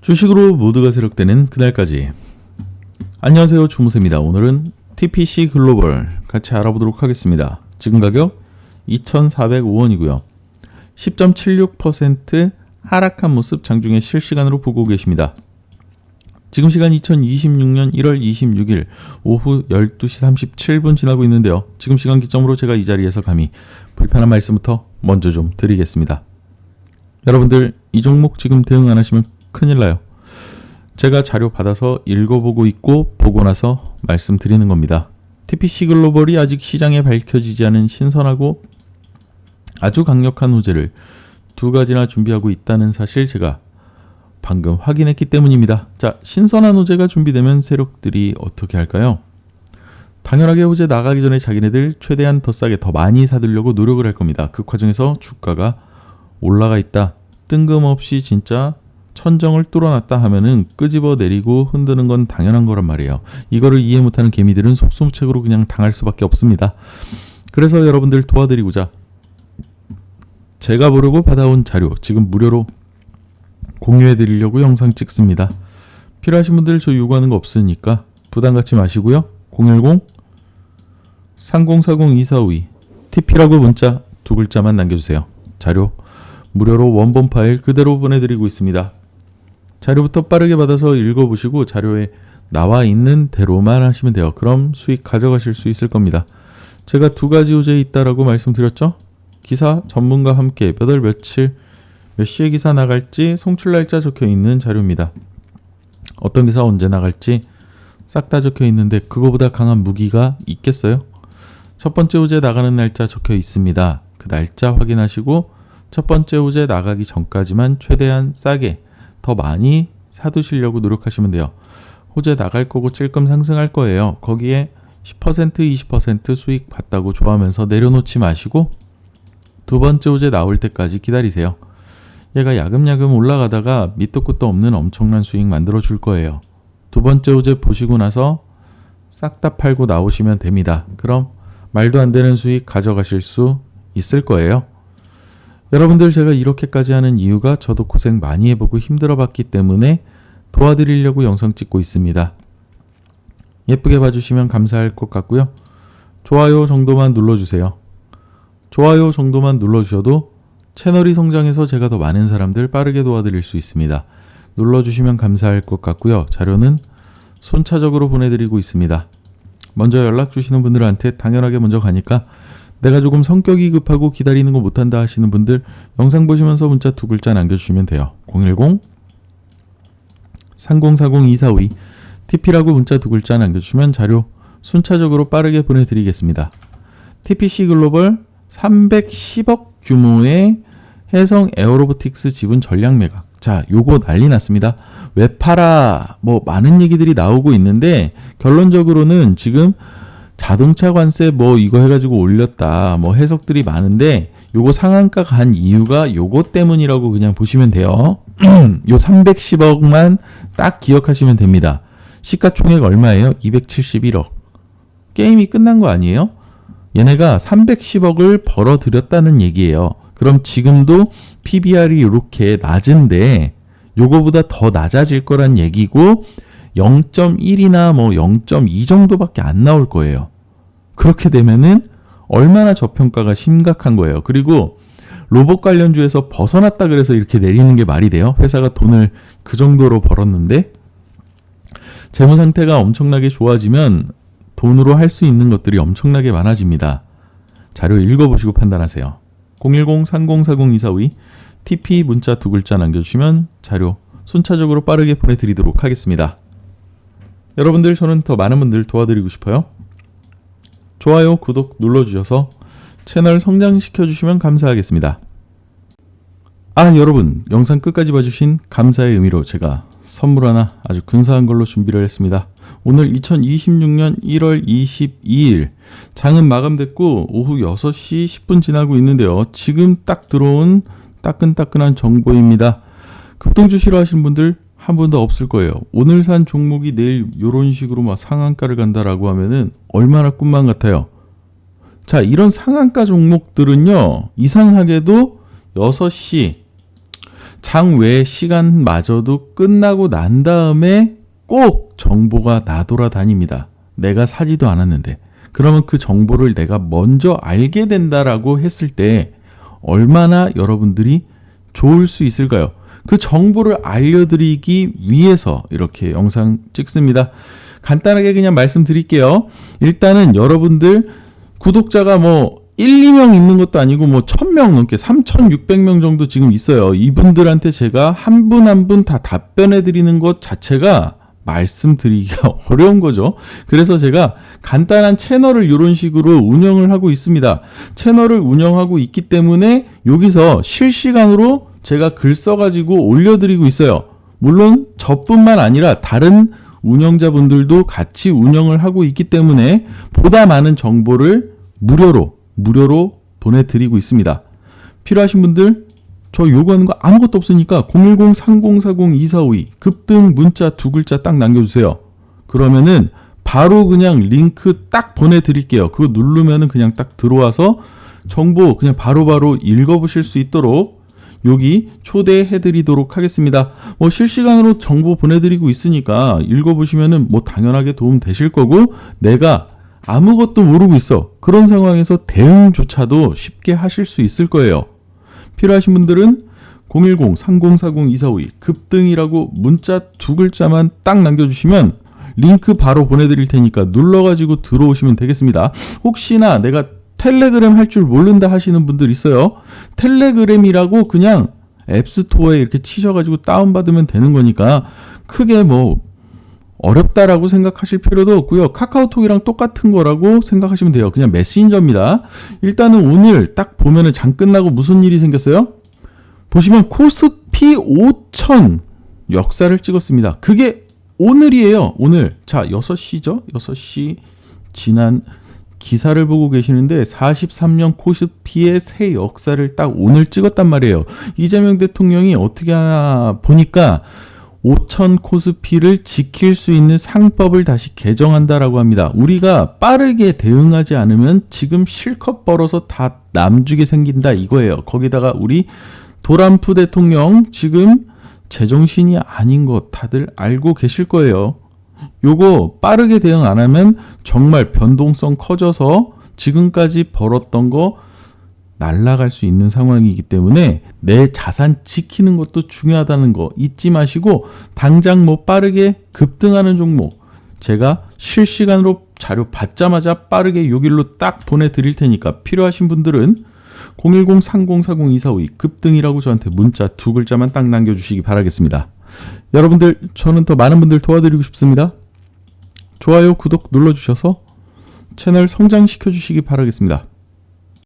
주식으로 모두가 세력되는 그날까지. 안녕하세요. 주무세입니다. 오늘은 TPC 글로벌 같이 알아보도록 하겠습니다. 지금 가격 2,405원이고요. 10.76% 하락한 모습 장중에 실시간으로 보고 계십니다. 지금 시간 2026년 1월 26일 오후 12시 37분 지나고 있는데요. 지금 시간 기점으로 제가 이 자리에서 감히 불편한 말씀부터 먼저 좀 드리겠습니다. 여러분들 이 종목 지금 대응 안 하시면 큰일 나요. 제가 자료 받아서 읽어보고 있고 보고 나서 말씀드리는 겁니다. TPC 글로벌이 아직 시장에 밝혀지지 않은 신선하고 아주 강력한 호재를 두 가지나 준비하고 있다는 사실 제가 방금 확인했기 때문입니다. 자, 신선한 호재가 준비되면 세력들이 어떻게 할까요? 당연하게 호재 나가기 전에 자기네들 최대한 더 싸게 더 많이 사들려고 노력을 할 겁니다. 그 과정에서 주가가 올라가 있다. 뜬금없이 진짜 천정을 뚫어놨다 하면은 끄집어 내리고 흔드는 건 당연한 거란 말이에요. 이거를 이해 못하는 개미들은 속수무책으로 그냥 당할 수밖에 없습니다. 그래서 여러분들 도와드리고자 제가 모르고 받아온 자료 지금 무료로 공유해 드리려고 영상 찍습니다. 필요하신 분들 저 요구하는 거 없으니까 부담 갖지 마시고요. 010 3040 2452 TP라고 문자 두 글자만 남겨주세요. 자료 무료로 원본 파일 그대로 보내드리고 있습니다. 자료부터 빠르게 받아서 읽어보시고 자료에 나와 있는 대로만 하시면 돼요. 그럼 수익 가져가실 수 있을 겁니다. 제가 두 가지 호재 있다라고 말씀드렸죠? 기사 전문가 함께 몇 월 며칠 몇 시에 기사 나갈지 송출 날짜 적혀 있는 자료입니다. 어떤 기사 언제 나갈지 싹 다 적혀 있는데 그거보다 강한 무기가 있겠어요? 첫 번째 호재 나가는 날짜 적혀 있습니다. 그 날짜 확인하시고 첫 번째 호재 나가기 전까지만 최대한 싸게 더 많이 사두시려고 노력하시면 돼요. 호재 나갈 거고 찔끔 상승할 거예요. 거기에 10% 20% 수익 봤다고 좋아하면서 내려놓지 마시고 두 번째 호재 나올 때까지 기다리세요. 얘가 야금야금 올라가다가 밑도 끝도 없는 엄청난 수익 만들어 줄 거예요. 두 번째 호재 보시고 나서 싹 다 팔고 나오시면 됩니다. 그럼 말도 안 되는 수익 가져가실 수 있을 거예요. 여러분들 제가 이렇게까지 하는 이유가 저도 고생 많이 해보고 힘들어 봤기 때문에 도와드리려고 영상 찍고 있습니다. 예쁘게 봐주시면 감사할 것 같고요. 좋아요 정도만 눌러주세요. 좋아요 정도만 눌러주셔도 채널이 성장해서 제가 더 많은 사람들 빠르게 도와드릴 수 있습니다. 눌러주시면 감사할 것 같고요. 자료는 순차적으로 보내드리고 있습니다. 먼저 연락 주시는 분들한테 당연하게 먼저 가니까 내가 조금 성격이 급하고 기다리는 거 못한다 하시는 분들 영상 보시면서 문자 두 글자 남겨주시면 돼요. 010 3040-2452 TP라고 문자 두 글자 남겨주시면 자료 순차적으로 빠르게 보내드리겠습니다. TPC 글로벌 310억 규모의 해성 에어로보틱스 지분 전략 매각. 자, 요거 난리 났습니다. 왜 팔아? 뭐 많은 얘기들이 나오고 있는데 결론적으로는 지금 자동차 관세 뭐 이거 해가지고 올렸다. 뭐 해석들이 많은데 요거 상한가 간 이유가 요거 때문이라고 그냥 보시면 돼요. 요 310억만 딱 기억하시면 됩니다. 시가총액 얼마예요? 271억. 게임이 끝난 거 아니에요? 얘네가 310억을 벌어들였다는 얘기예요. 그럼 지금도 PBR이 이렇게 낮은데 요거보다 더 낮아질 거란 얘기고 0.1이나 뭐 0.2 정도밖에 안 나올 거예요. 그렇게 되면은 얼마나 저평가가 심각한 거예요. 그리고 로봇 관련주에서 벗어났다 그래서 이렇게 내리는 게 말이 돼요? 회사가 돈을 그 정도로 벌었는데 재무 상태가 엄청나게 좋아지면 돈으로 할 수 있는 것들이 엄청나게 많아집니다. 자료 읽어보시고 판단하세요. 010-3040-2452 TP 문자 두 글자 남겨주시면 자료 순차적으로 빠르게 보내드리도록 하겠습니다. 여러분들 저는 더 많은 분들 도와드리고 싶어요. 좋아요, 구독 눌러주셔서 채널 성장시켜 주시면 감사하겠습니다. 아 여러분 영상 끝까지 봐주신 감사의 의미로 제가 선물 하나 아주 근사한 걸로 준비를 했습니다. 오늘 2026년 1월 22일 장은 마감됐고 오후 6시 10분 지나고 있는데요. 지금 딱 들어온 따끈따끈한 정보입니다. 급등주 싫어하시는 분들 한 분도 없을 거예요. 오늘 산 종목이 내일 이런 식으로 막 상한가를 간다라고 하면은 얼마나 꿈만 같아요. 자, 이런 상한가 종목들은요, 이상하게도 6시 장외 시간마저도 끝나고 난 다음에 꼭 정보가 나돌아다닙니다. 내가 사지도 않았는데. 그러면 그 정보를 내가 먼저 알게 된다라고 했을 때 얼마나 여러분들이 좋을 수 있을까요? 그 정보를 알려드리기 위해서 이렇게 영상 찍습니다. 간단하게 그냥 말씀드릴게요. 일단은 여러분들 구독자가 뭐 1, 2명 있는 것도 아니고 뭐 1000명 넘게 3600명 정도 지금 있어요. 이분들한테 제가 한 분 한 분 다 답변해 드리는 것 자체가 말씀드리기가 어려운 거죠. 그래서 제가 간단한 채널을 이런 식으로 운영을 하고 있습니다. 채널을 운영하고 있기 때문에 여기서 실시간으로 제가 글 써가지고 올려드리고 있어요. 물론 저뿐만 아니라 다른 운영자분들도 같이 운영을 하고 있기 때문에 보다 많은 정보를 무료로 무료로 보내드리고 있습니다. 필요하신 분들 저 요구하는 거 아무것도 없으니까 010-3040-2452 급등 문자 두 글자 딱 남겨주세요. 그러면은 바로 그냥 링크 딱 보내드릴게요. 그거 누르면은 그냥 딱 들어와서 정보 그냥 바로바로 읽어보실 수 있도록 여기 초대해드리도록 하겠습니다. 뭐 실시간으로 정보 보내드리고 있으니까 읽어보시면은 뭐 당연하게 도움 되실 거고 내가 아무것도 모르고 있어. 그런 상황에서 대응조차도 쉽게 하실 수 있을 거예요. 필요하신 분들은 010-3040-2452 급등이라고 문자 두 글자만 딱 남겨주시면 링크 바로 보내드릴 테니까 눌러가지고 들어오시면 되겠습니다. 혹시나 내가 텔레그램 할 줄 모른다 하시는 분들 있어요. 텔레그램이라고 그냥 앱스토어에 이렇게 치셔가지고 다운받으면 되는 거니까 크게 뭐 어렵다라고 생각하실 필요도 없고요. 카카오톡이랑 똑같은 거라고 생각하시면 돼요. 그냥 메신저입니다. 일단은 오늘 딱 보면은 장 끝나고 무슨 일이 생겼어요? 보시면 코스피 5천 역사를 찍었습니다. 그게 오늘이에요. 오늘. 자, 6시죠? 6시 지난 기사를 보고 계시는데 43년 코스피의 새 역사를 딱 오늘 찍었단 말이에요. 이재명 대통령이 어떻게 하나 보니까 5천 코스피를 지킬 수 있는 상법을 다시 개정한다라고 합니다. 우리가 빠르게 대응하지 않으면 지금 실컷 벌어서 다 남주게 생긴다 이거예요. 거기다가 우리 도람프 대통령 지금 제정신이 아닌 거 다들 알고 계실 거예요. 요거 빠르게 대응 안 하면 정말 변동성 커져서 지금까지 벌었던 거 날라갈 수 있는 상황이기 때문에 내 자산 지키는 것도 중요하다는 거 잊지 마시고 당장 뭐 빠르게 급등하는 종목 제가 실시간으로 자료 받자마자 빠르게 요길로 딱 보내드릴 테니까 필요하신 분들은 010-3040-2452 급등이라고 저한테 문자 두 글자만 딱 남겨주시기 바라겠습니다. 여러분들 저는 더 많은 분들 도와드리고 싶습니다. 좋아요, 구독 눌러주셔서 채널 성장시켜 주시기 바라겠습니다.